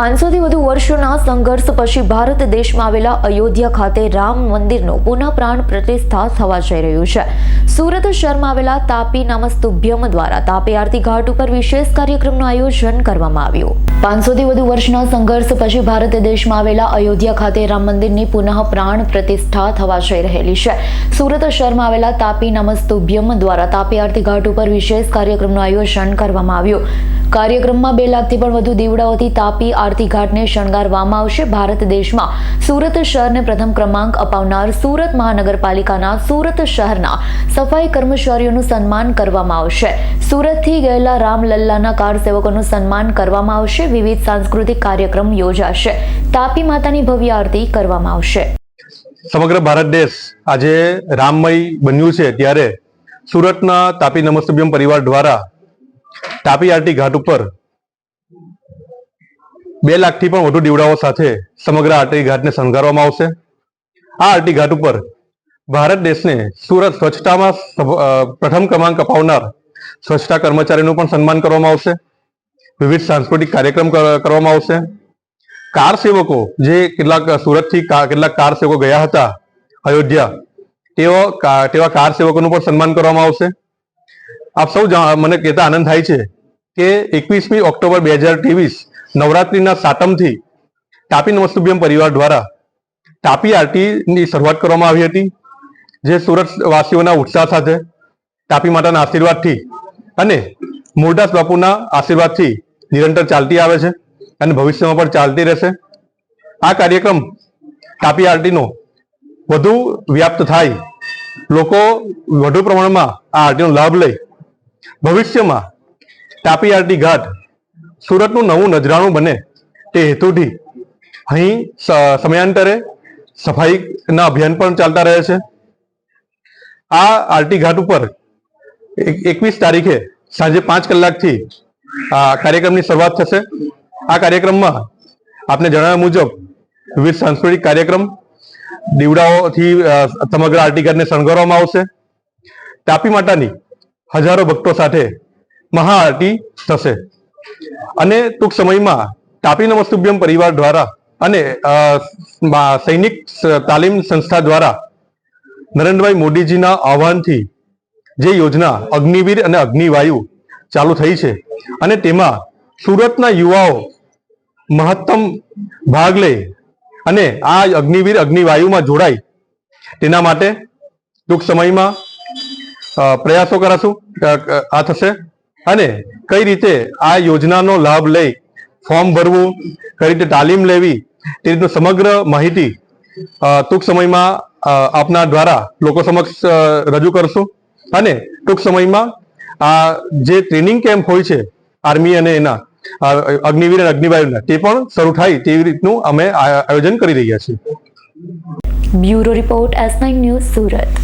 પાંચસોથી વધુ વર્ષોના સંઘર્ષ પછી ભારત દેશમાં આવેલા અયોધ્યા ખાતે રામ મંદિરનું પુનઃ પ્રાણ પ્રતિષ્ઠા થવા જઈ રહ્યું છે. સુરત શહેરમાં આવેલા તાપી નામસ્તુભ્યમ દ્વારા તાપી આરતી ઘાટ ઉપર વિશેષ કાર્યક્રમનું આયોજન કરવામાં આવ્યું. પાંચસોથી વધુ વર્ષના સંઘર્ષ પછી ભારત દેશમાં આવેલા અયોધ્યા ખાતે રામ મંદિરની પુનઃ પ્રાણ પ્રતિષ્ઠા થવા જઈ રહેલી છે. સુરત શહેરમાં આવેલા તાપી નમસ્તુભ્યમ દ્વારા તાપી આરતી ઘાટ ઉપર વિશેષ કાર્યક્રમનું આયોજન કરવામાં આવ્યું. કાર્યક્રમમાં બે લાખથી પણ વધુ દીવડાઓથી તાપી આરતી ઘાટને શણગારવામાં આવશે. ભારત દેશમાં સુરત શહેરને પ્રથમ ક્રમાંક અપાવનાર સુરત મહાનગરપાલિકાના સુરત શહેરના સફાઈ કર્મચારીઓનું સન્માન કરવામાં આવશે. સુરતથી ગયેલા રામલલ્લાના કાર સેવકોનું સન્માન કરવામાં આવશે. વિવિધ સાંસ્કૃતિક કાર્યક્રમ યોજાશે. તાપી માતાની ભવ્ય આરતી કરવામાં આવશે. સમગ્ર ભારત દેશ આજે રામમય બન્યું છે ત્યારે સુરતના તાપી નમસ્તભ્યમ પરિવાર દ્વારા તાપી આરટી ઘાટ ઉપર બે લાખથી પણ વધુ દીવડાઓ સાથે સમગ્ર આરટી ઘાટને શણગારવામાં આવશે. આ આરટી ઘાટ ઉપર ભારત દેશને સુરત સ્વચ્છતામાં પ્રથમ ક્રમાંક અપાવનાર સ્વચ્છતા કર્મચારીનું પણ સન્માન કરવામાં આવશે. વિવિધ સાંસ્કૃતિક કાર્યક્રમ કરવામાં આવશે. કાર સેવકો જે કેટલાક સુરતથી કેટલાક કાર સેવકો ગયા હતા અયોધ્યા, તેઓ તેવા કાર સેવકોનું પણ સન્માન કરવામાં આવશે. આપ સૌ મને કહેતા આનંદ થાય છે કે એકવીસમી ઓક્ટોબર બે હજાર ત્રેવીસ નવરાત્રીના સાતમથી તાપી નમસ્તુભ્યમ પરિવાર દ્વારા તાપી આરતીની શરૂઆત કરવામાં આવી હતી, જે સુરત વાસીઓના ઉત્સાહ સાથે તાપી માતાના આશીર્વાદથી અને મોરદાસ બાપુના આશીર્વાદથી નિરંતર ચાલતી આવે છે અને ભવિષ્યમાં પણ ચાલતી રહેશે. આ કાર્યક્રમ તાપી આરટીનો વધુ વ્યાપ્ત થાય, લોકો વધુ પ્રમાણમાં આ આરટીનો લાભ લઈ ભવિષ્યમાં તાપી આરટી ઘાટ સુરતનું નવું નજરાણું બને તે હેતુથી અહીં સમયાંતરે સફાઈના અભિયાન પણ ચાલતા રહે છે. આ આરટી ઘાટ ઉપર એક- એકવીસ તારીખે સાંજે પાંચ કલાકથી આ કાર્યક્રમની શરૂઆત થશે. આ કાર્યક્રમમાં આપને જણાવ્યા મુજબ વિવિધ સાંસ્કૃતિક કાર્યક્રમ, દીવડાઓથી સમગ્ર આરટી ઘાટને શણગારવામાં આવશે. તાપી માતાની હજારો ભક્તો સાથે મહાઆરતી થશે. અને ટૂંક સમયમાં તાપી નમસ્તુભ્યમ પરિવાર દ્વારા અને સૈનિક તાલીમ સંસ્થા દ્વારા નરેન્દ્રભાઈ મોદીજીના આહવાનથી જે યોજના અગ્નિવીર અને અગ્નિવાયુ ચાલુ થઈ છે અને તેમાં સુરતના યુવાઓ મહત્તમ ભાગ લે અને આ અગ્નિવીર અગ્નિવાયુમાં જોડાય તેના માટે ટૂંક સમયમાં પ્રયાસો કરાશું. આ થશે. અને કઈ રીતે આ યોજનાનો લાભ લઈ ફોર્મ ભરવું, કઈ રીતે તાલીમ લેવી, તે રીતનું સમગ્ર માહિતી ટૂંક સમયમાં આપના દ્વારા લોકો સમક્ષ રજૂ કરશું. અને ટૂંક સમયમાં આ જે ટ્રેનિંગ કેમ્પ હોય છે, આર્મી અને એના અગ્નિવીર અને અગ્નિવાયુના, તે પણ શરૂ થાય તેવી રીતનું અમે આયોજન કરી રહ્યા છીએ. Bureau report S news Surat.